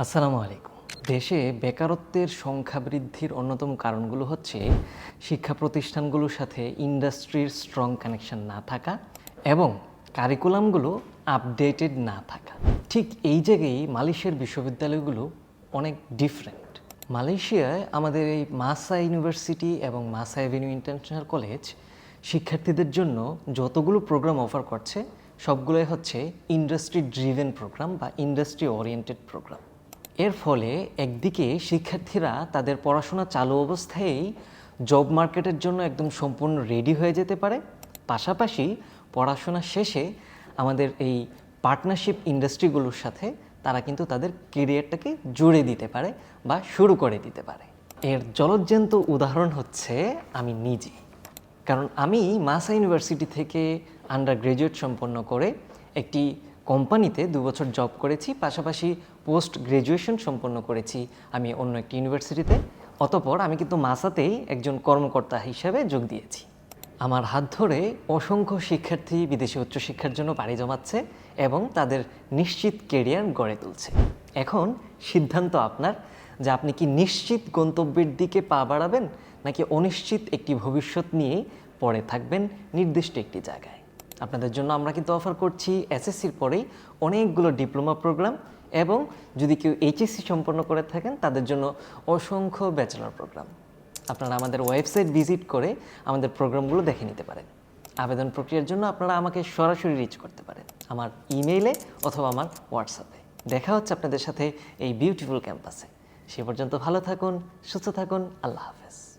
আসসালামু আলাইকুম। দেশে বেকারত্বের সংখ্যা বৃদ্ধির অন্যতম কারণগুলো হচ্ছে শিক্ষা প্রতিষ্ঠানগুলোর সাথে ইন্ডাস্ট্রির স্ট্রং কানেকশন না থাকা এবং কারিকুলামগুলো আপডেটেড না থাকা। ঠিক এই জায়গায় মালয়েশিয়ার বিশ্ববিদ্যালয়গুলো অনেক ডিফারেন্ট মালয়েশিয়ায় আমাদের এই মাসা ইউনিভার্সিটি এবং মাসা এভিনিউ ইন্টারন্যাশনাল কলেজ শিক্ষার্থীদের জন্য যতগুলো প্রোগ্রাম অফার করছে, সবগুলোই হচ্ছে ইন্ডাস্ট্রি ড্রিভেন প্রোগ্রাম বা ইন্ডাস্ট্রি ওরিয়েন্টেড প্রোগ্রাম এর ফলে একদিকে শিক্ষার্থীরা তাদের পড়াশোনা চালু অবস্থায়ই জব মার্কেটের জন্য একদম সম্পূর্ণ রেডি হয়ে যেতে পারে। পাশাপাশি পড়াশোনা শেষে আমাদের এই পার্টনারশিপ ইন্ডাস্ট্রিগুলোর সাথে তারা কিন্তু তাদের কেরিয়ারটাকে জুড়ে দিতে পারে বা শুরু করে দিতে পারে। এর জলজ্জান্ত উদাহরণ হচ্ছে আমি নিজে। কারণ আমি মাসা ইউনিভার্সিটি থেকে আন্ডার গ্রাজুয়েট সম্পন্ন করে একটি কোম্পানিতে দু বছর জব করেছি, পাশাপাশি পোস্ট গ্রাজুয়েশন সম্পন্ন করেছি। আমি অন্য একটি ইউনিভার্সিটিতে, অতপর আমি কিন্তু মাসাতেই একজন কর্মকর্তা হিসেবে যোগ দিয়েছি। আমার হাত ধরে অসংখ্য শিক্ষার্থী বিদেশি উচ্চশিক্ষার জন্য পাড়ি জমাচ্ছে এবং তাদের নিশ্চিত কেরিয়ার গড়ে তুলছে। এখন সিদ্ধান্ত আপনার যে আপনি কি নিশ্চিত গন্তব্যের দিকে পা বাড়াবেন, নাকি অনিশ্চিত একটি ভবিষ্যৎ নিয়ে পড়ে থাকবেন নির্দিষ্ট একটি জায়গায়। আপনাদের জন্য আমরা কিন্তু অফার করছি এসএসসির পরেই অনেকগুলো ডিপ্লোমা প্রোগ্রাম এবং যদি কেউ এইচএসসি সম্পন্ন করে থাকেন, তাদের জন্য অসংখ্য ব্যাচেলর প্রোগ্রাম আপনারা আমাদের ওয়েবসাইট ভিজিট করে আমাদের প্রোগ্রামগুলো দেখে নিতে পারেন। আবেদন প্রক্রিয়ার জন্য আপনারা আমাকে সরাসরি রিচ করতে পারেন আমার ইমেইলে অথবা আমার হোয়াটসঅ্যাপে দেখা হচ্ছে আপনাদের সাথে এই বিউটিফুল ক্যাম্পাসে সে পর্যন্ত ভালো থাকুন, সুস্থ থাকুন, আল্লাহ হাফেজ।